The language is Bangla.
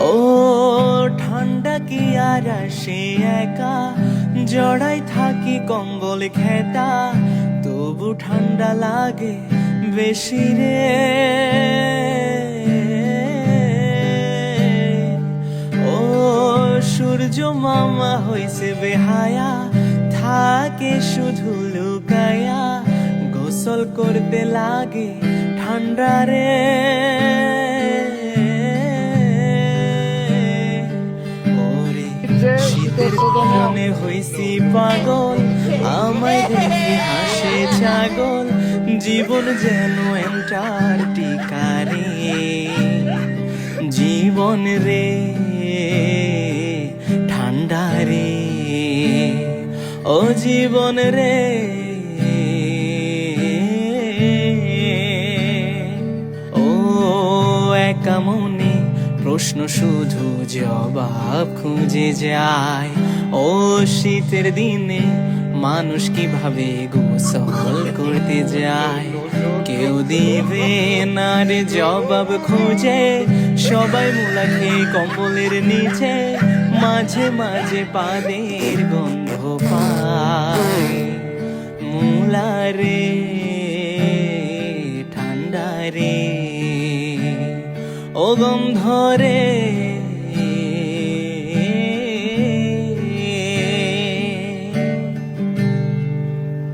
ও, ঠান্ডা কি আর আসে একা? জড়াই থাকি কম্বল খেতা, তবু ঠান্ডা লাগে বেশি রে। ও, সূর্য মামা হইছে বেহায়া, থাকে শুধু লুকায়া, গোসল করতে লাগে ঠান্ডা রে। গরমে হইছি পাগল। আমায় দেখে হাসে ছাগল। জীবন যেন এন্টার্কটিকা রে জীবন রে, ঠান্ডা রে। ও জীবন রে। ও একা মনে প্রশ্ন শুধু জবাব খুঁজে যায়। ও শীতের দিনে মানুষ কীভাবে গোসল করতে যায়? কেউ দিবে না রে জবাব খুঁজে, সবাই মুলা খেয়ে কম্বলের নিচে, মাঝে মাঝে পাদের গন্ধ পায়। মুলা রে, ঠান্ডা রে ও গন্ধ রে